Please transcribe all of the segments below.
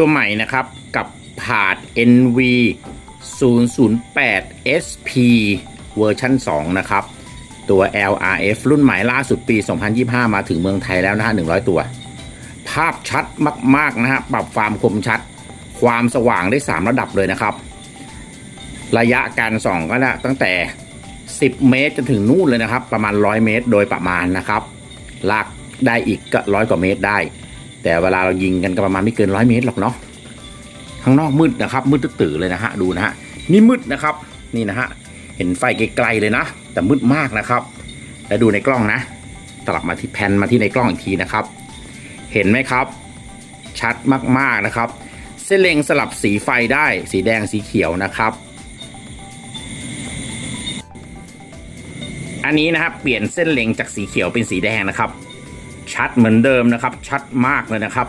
ตัวใหม่นะครับกับผาด NV 008 SP เวอร์ชัน2 นะครับ ตัว LRF รุ่นใหม่ล่าสุดปี 2025 มาถึงเมืองไทยแล้วนะฮะ 100 ตัว ภาพชัดมาก ๆ นะฮะ ปรับความคมชัด ความสว่างได้ 3 ระดับเลยนะครับ ระยะการส่องก็นะตั้งแต่ 10 เมตรจนถึงนู่นเลยนะครับ ประมาณ 100 เมตร โดยประมาณนะครับ ลากได้อีกก็ร้อยกว่าเมตรได้ แต่เวลาเรายิงกันก็ประมาณไม่เกินร้อยเมตรหรอกเนาะข้างนอกมืดนะครับ มืดตื่อๆเลยนะฮะดูนะฮะนี่มืดนะครับนี่นะฮะเห็นไฟไกลๆเลยนะ แต่มืดมากนะครับ แล้วดูในกล้องนะตลับมาที่แผ่นมาที่ในกล้องอีกทีนะครับ เห็นไหมครับ ชัดมากๆนะครับ เส้นเลงสลับสีไฟได้ สีแดงสีเขียวนะครับ อันนี้นะครับเปลี่ยนเส้นเลงจากสีเขียวเป็นสีแดงนะครับ ชัดเหมือนเดิมนะครับ ชัดมากเลยนะครับ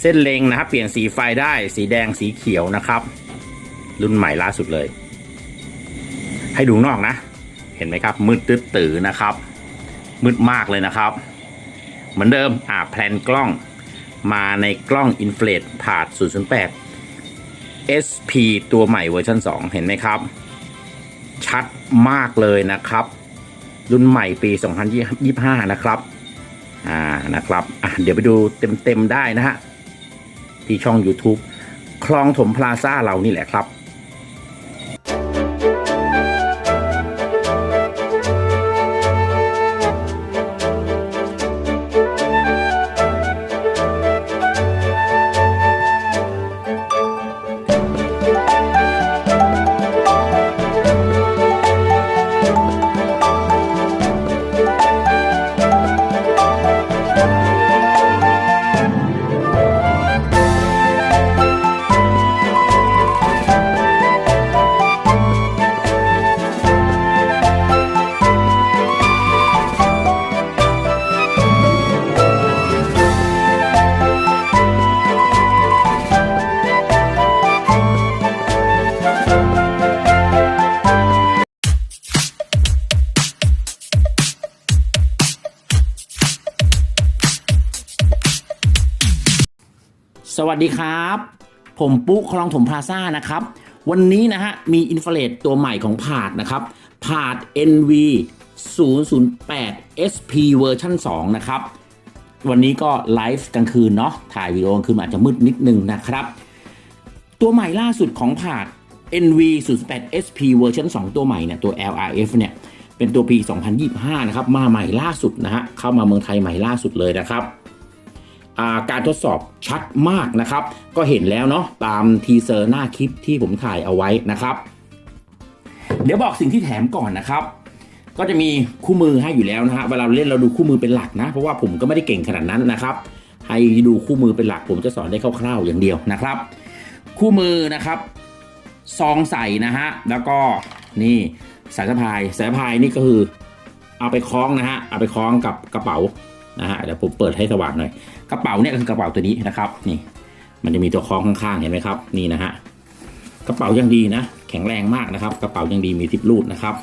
เส้นเลงนะครับ เปลี่ยนสีไฟได้สีแดงสีเขียวนะครับ รุ่นใหม่ล่าสุดเลย ให้ดูนอกนะ เห็นไหมครับ มืดตื้อตื่อนะครับ มืดมากเลยนะครับ เหมือนเดิมอ่าแพลนกล้องมาในกล้องอินฟล t ผาด008 SP ตัวใหม่เวอร์ชัน2 เห็นไหมครับ ชัดมากเลยนะครับ รุ่นใหม่ปี 2025 นะครับ อ่านะครับอะเดี๋ยวไปดูเต็มๆได้นะฮะที่ช่อง YouTube คลองถมพลาซ่าเรานี่แหละครับ วัสดีครับ ผมปุ๊คลองถมพลาซ่านะครับ วันนี้นะฮะ มีอินฟล t ตัวใหม่ของผาดนะครับผาด NV 008 SP เวอร์ชัน2นะครับ วันนี้ก็ไลฟ์กลางคืนเนาะถ่ายวิดีโอกลางคืนอาจจะมืดนิดนึงนะครับ ตัวใหม่ล่าสุดของผาด NV 008 SP เวอร์ชัน2ตัวใหม่เนี่ยตัว LRF เนี่ย เป็นตัวปี 2025 นะครับ มาใหม่ล่าสุดนะฮะเข้ามาเมืองไทยใหม่ล่าสุดเลยนะครับ การทดสอบชัดมากนะครับ ก็เห็นแล้วเนาะตามทีเซอร์หน้าคลิปที่ผมถ่ายเอาไว้นะครับ เดี๋ยวบอกสิ่งที่แถมก่อนนะครับ ก็จะมีคู่มือให้อยู่แล้วนะฮะเวลาเราเล่นเราดูคู่มือเป็นหลักนะ เพราะว่าผมก็ไม่ได้เก่งขนาดนั้นนะครับ ให้ดูคู่มือเป็นหลักผมจะสอนได้คร่าวๆอย่างเดียวนะครับ คู่มือนะครับซองใส่นะฮะแล้วก็นี่สายสะพายสายสะพายนี่ก็คือ เอาไปคล้องนะฮะเอาไปคล้องกับกระเป๋า นะฮะเดี๋ยวผมเปิดให้สว่างหน่อยกระเป๋าเนี่ยคือกระเป๋าตัวนี้นะครับ นี่ มันจะมีตัวคล้องข้างๆเห็นไหมครับ นี่นะฮะกระเป๋ายังดีนะ แข็งแรงมากนะครับ กระเป๋ายังดีมีทิปรูดนะครับ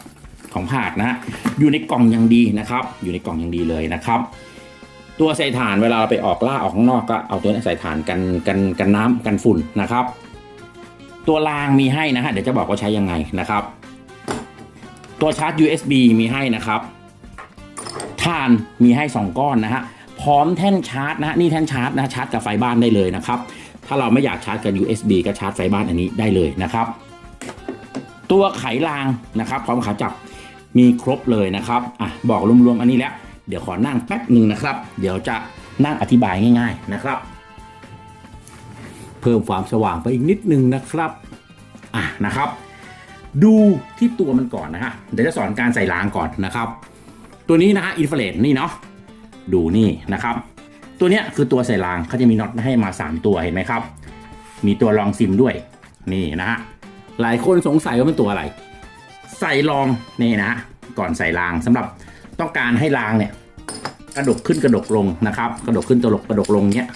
ของผาดนะ อยู่ในกล่องยังดีนะครับ อยู่ในกล่องยังดีเลยนะครับ ตัวใส่ถ่านเวลาเราไปออกล่าออกข้างนอกก็เอาตัวนี้ใส่ถ่านกันกันกันน้ำกันฝุ่นนะครับ ตัวรางมีให้นะฮะเดี๋ยวจะบอกว่าใช้ยังไงนะครับ ตัวชาร์จ USB มีให้นะครับ ถ่านมีให้ 2 ก้อนนะฮะพร้อมแท่นชาร์จนะฮะนี่แท่นชาร์จนะชาร์จกับไฟบ้านได้เลยนะครับถ้าเราไม่อยากชาร์จกับ USB ก็ชาร์จไฟบ้านอันนี้ได้เลยนะครับ ตัวไขรางนะครับ พร้อมขาจับมีครบเลยนะครับอะบอกรวมๆอันนี้แล้วเดี๋ยวขอนั่งแป๊บหนึ่งนะครับ เดี๋ยวจะนั่งอธิบายง่ายๆนะครับ เพิ่มความสว่างไปอีกนิดนึงนะครับอะนะครับ ดูที่ตัวมันก่อนนะฮะเดี๋ยวจะสอนการใส่รางก่อนนะครับ ตัวนี้นะฮะอินฟล t นี่เนาะดูนี่นะครับ ตัวเนี้ยคือตัวใส่รางเขาจะมีน็อตให้มา 3 ตัวเห็นไหมครับ มีตัวรองซิมด้วยนี่นะฮะหลายคนสงสัยว่าเป็นตัวอะไร ใส่รองนี่นะฮะก่อนใส่รางสำหรับต้องการให้รางเนี่ยกระดกขึ้นกระดกลงนะครับ กระดกขึ้นกระดกกระดกลงเนี้ย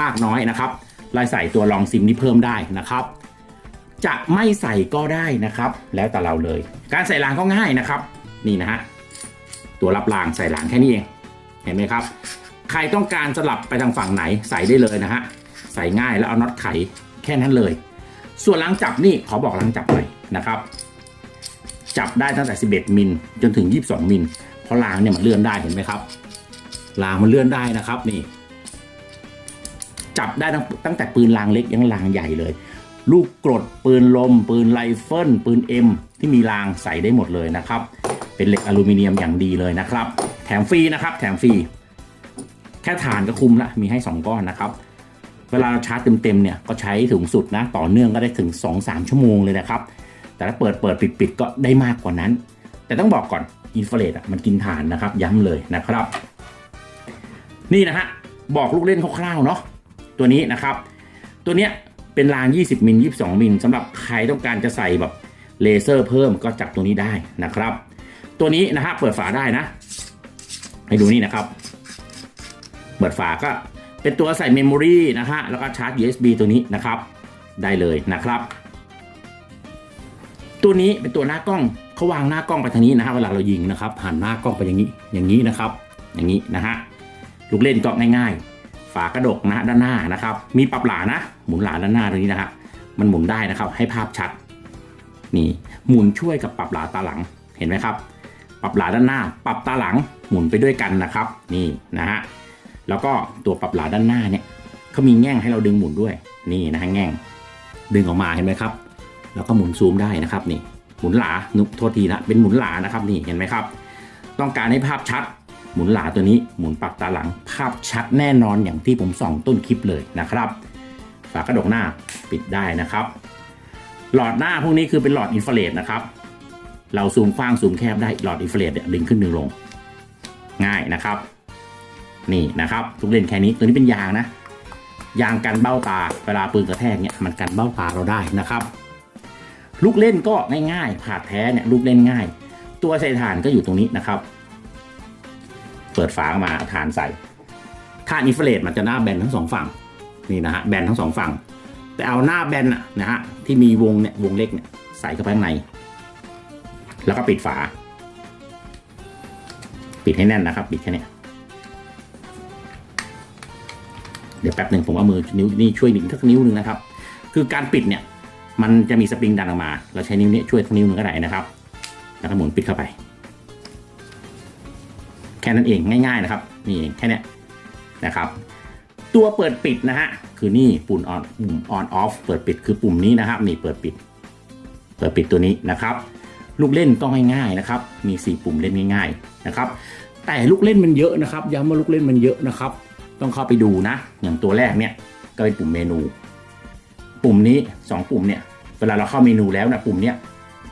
มากน้อยนะครับเราใส่ตัวรองซิมนี้เพิ่มได้นะครับ จะไม่ใส่ก็ได้นะครับ แล้วแต่เราเลย การใส่รางก็ง่ายนะครับ นี่นะฮะ ตัวรับรางใส่รางแค่นี้เอง เห็นไหมครับ ใครต้องการสลับไปทางฝั่งไหนใส่ได้เลยนะฮะ ใส่ง่ายแล้วเอาน็อตไขแค่นั้นเลย ส่วนรางจับนี่ขอบอกรางจับหน่อยนะครับ จับได้ตั้งแต่ 11 มิลจนถึง 22 มิล เพราะรางเนี่ยมันเลื่อนได้เห็นไหมครับ รางมันเลื่อนได้นะครับนี่ จับได้ตั้งตั้งแต่ปืนรางเล็กยังรางใหญ่เลยลูกกรดปืนลม ปืนไรเฟิลปืนเอ็มที่มีรางใส่ได้หมดเลยนะครับ เป็นเหล็กอลูมิเนียมอย่างดีเลยนะครับ แถมฟรีนะครับ แถมฟรีแค่ฐานก็คุ้มละมีให้ 2 ก้อนนะครับ เวลาเราชาร์จเต็มๆเนี่ยก็ใช้ถึงสุดนะ ต่อเนื่องก็ได้ถึง 2-3 ชั่วโมงเลยนะครับ แต่ถ้าเปิดเปิดปิดปิดก็ได้มากกว่านั้น แต่ต้องบอกก่อนอินฟราเรดอะมันกินฐานนะครับ ย้ำเลยนะครับ นี่นะฮะบอกลูกเล่นคร่าวๆเนาะตัวนี้นะครับ ตัวเนี้ยเป็นราง 20 มิล 22 มิลสำหรับใครต้องการจะใส่แบบเลเซอร์เพิ่มก็จับตัวนี้ได้นะครับ ตัวนี้นะฮะเปิดฝาได้นะ ให้ดูนี่นะครับ เปิดฝาก็เป็นตัวใส่เมมโมรีนะฮะแล้วก็ชาร์จ USB ตัวนี้นะครับ ได้เลยนะครับ ตัวนี้เป็นตัวหน้ากล้องเขาวางหน้ากล้องไปทางนี้นะฮะเวลาเรายิงนะครับหันหน้ากล้องไปอย่างนี้อย่างนี้นะครับ อย่างนี้นะฮะลูกเล่นก็ง่ายๆ ฝากระดกนะด้านหน้านะครับ มีปรับหลานะ หมุนหลาด้านหน้าตรงนี้นะฮะมันหมุนได้นะครับ ให้ภาพชัดนี่หมุนช่วยกับปรับหลาตาหลังเห็นไหมครับ ปรับหลาด้านหน้า ปรับตาหลังหมุนไปด้วยกันนะครับ นี่นะฮะแล้วก็ตัวปรับหลาด้านหน้าเนี่ยเขามีแง่งให้เราดึงหมุนด้วยนี่นะฮะแง่ง ดึงออกมาเห็นไหมครับ แล้วก็หมุนซูมได้นะครับนี่หมุนหลานุโทษทีนะเป็นหมุนหลานะครับนี่เห็นไหมครับ ต้องการให้ภาพชัด หมุนหลาตัวนี้หมุนปรับตาหลัง ภาพชัดแน่นอนอย่างที่ผมส่องต้นคลิปเลยนะครับฝากระดกหน้าปิดได้นะครับ หลอดหน้าพวกนี้คือเป็นหลอดอินฟราเรดนะครับ เราซูมกว้างซูมแคบได้หลอดอินฟราเรดเนี่ยดึงขึ้นดึงลง ง่ายนะครับ นี่นะครับทุกเลนแค่นี้ตัวนี้เป็นยางนะ ยางกันเบ้าตาเวลาปืนกระแทกเนี่ยมันกันเบ้าตาเราได้นะครับ ลูกเล่นก็ง่ายๆผ่าแท้เนี่ยลูกเล่นง่าย ตัวใส่ถ่านก็อยู่ตรงนี้นะครับ เปิดฝาออกมาเอานใส่ถ่านอินฟราเรดมันจะหน้าแบนทั้งสองฝั่งนี่นะฮะแบนทั้งสองฝั่งแต่เอาหน้าแบนนะฮะที่มีวงเนี่ยวงเล็กเนี่ยใส่เข้าไปข้างใน แล้วก็ปิดฝา ปิดให้แน่นนะครับ ปิดแค่เนี้ยเดี๋ยวแป๊บหนึ่งผมเอามือนิ้วนี่ช่วยหนึ่งทักนิ้วหนึ่งนะครับ คือการปิดเนี่ย มันจะมีสปริงดันออกมา เราใช้นิ้วนี้ช่วยทั้งนิ้วหนึ่งก็ได้นะครับ แล้วก็หมุนปิดเข้าไป แค่นั้นเองง่าย ๆนะครับ นี่เองแค่เนี้ยนะครับ ตัวเปิดปิดนะฮะคือนี่ปุ่มออนปุ่ม on off เปิดปิดคือปุ่มนี้นะครับ นี่เปิดปิด เปิดปิดตัวนี้นะครับ ลูกเล่นก็ง่ายๆนะครับ มี 4 ปุ่มเล่นง่ายๆนะครับ แต่ลูกเล่นมันเยอะนะครับย้ำว่าลูกเล่นมันเยอะนะครับ ต้องเข้าไปดูนะ อย่างตัวแรกเนี่ยก็เป็นปุ่มเมนู ปุ่มนี้ 2 ปุ่มเนี่ย เวลาเราเข้าเมนูแล้วนะปุ่มเนี้ย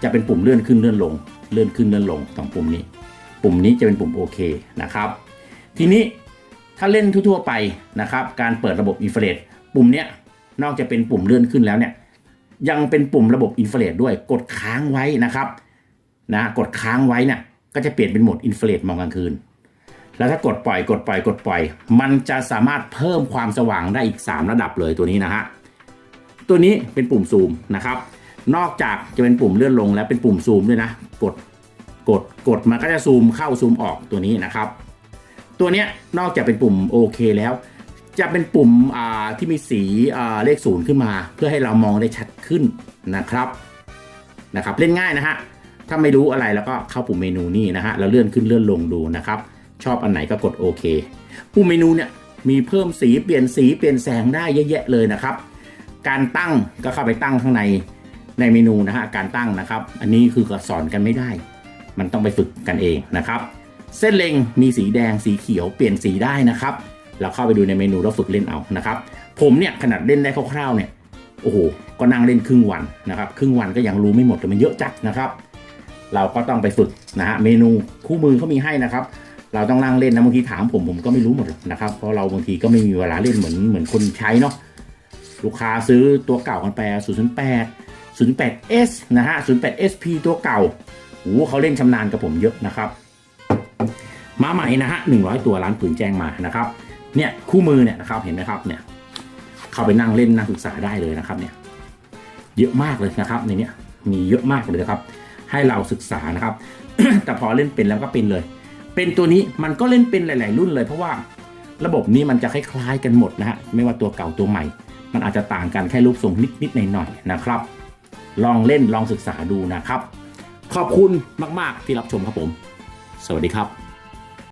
จะเป็นปุ่มเลื่อนขึ้นเลื่อนลง เลื่อนขึ้นเลื่อนลงสองปุ่มนี้ ปุ่มนี้จะเป็นปุ่มโอเคนะครับ ทีนี้ถ้าเล่นทั่วๆไปนะครับ การเปิดระบบอินฟราเรดปุ่มเนี้ยนอกจากเป็นปุ่มเลื่อนขึ้นแล้วเนี่ยยังเป็นปุ่มระบบอินฟราเรดด้วยกดค้างไว้นะครับ นะกดค้างไว้เนี่ย ก็จะเปลี่ยนเป็นโหมดอินฟราเรดมองกลางคืน แล้วถ้ากดปล่อยกดปล่อยกดปล่อย มันจะสามารถเพิ่มความสว่างได้อีก 3 ระดับเลยตัวนี้นะฮะตัวนี้เป็นปุ่มซูมนะครับ นอกจากจะเป็นปุ่มเลื่อนลงแล้วเป็นปุ่มซูมด้วยนะ กดกดกดมันก็จะซูมเข้าซูมออกตัวนี้นะครับ ตัวนี้นอกจากเป็นปุ่มโอเคแล้ว จะเป็นปุ่มที่มีสีเลขศูนย์ขึ้นมา เพื่อให้เรามองได้ชัดขึ้นนะครับนะครับ เล่นง่ายนะฮะ ถ้าไม่รู้อะไรแล้วก็เข้าปุ่มเมนูนี่นะฮะแล้วเลื่อนขึ้นเลื่อนลงดูนะครับ ชอบอันไหนก็กดโอเค ปุ่มเมนูเนี่ยมีเพิ่มสีเปลี่ยนสีเปลี่ยนแสงได้เยอะแยะเลยนะครับ การตั้งก็เข้าไปตั้งข้างในในเมนูนะฮะการตั้งนะครับ อันนี้คือก็สอนกันไม่ได้ มันต้องไปฝึกกันเองนะครับ เส้นเล็งมีสีแดงสีเขียวเปลี่ยนสีได้นะครับ เราเข้าไปดูในเมนูแล้วฝึกเล่นเอานะครับ ผมเนี่ยขนาดเล่นได้คร่าวๆเนี่ยโอ้โหก็นั่งเล่นครึ่งวันนะครับ ครึ่งวันก็ยังรู้ไม่หมดเลยมันเยอะจัดนะครับ เราก็ต้องไปฝึกนะฮะเมนูคู่มือเขามีให้นะครับ เราต้องนั่งเล่นนะบางทีถามผมผมก็ไม่รู้หมดนะครับเพราะเราบางทีก็ไม่มีเวลาเล่นเหมือนเหมือนคนใช้เนาะลูกค้าซื้อตัวเก่ากันไป008 08S นะฮะ 08SP ตัวเก่าโอ้โหเขาเล่นชำนาญกับผมเยอะนะครับ มาใหม่นะฮะ100 ตัวร้านปืนแจ้งมานะครับ เนี่ยคู่มือเนี่ยนะครับเห็นไหมครับเนี่ยเข้าไปนั่งเล่นนั่งศึกษาได้เลยนะครับเนี่ยเยอะมากเลยนะครับในนี้มีเยอะมากเลยนะครับ ให้เราศึกษานะครับ แต่พอเล่นเป็นแล้วก็เป็นเลย เป็นตัวนี้มันก็เล่นเป็นหลาย ๆ รุ่นเลย เพราะว่าระบบนี้มันจะคล้ายๆกันหมดนะฮะไม่ว่าตัวเก่าตัวใหม่ มันอาจจะต่างกันแค่รูปทรงนิด ๆ หน่อย ๆ นะครับ ลองเล่นลองศึกษาดูนะครับ ขอบคุณมาก ๆ ที่รับชมครับผม สวัสดีครับ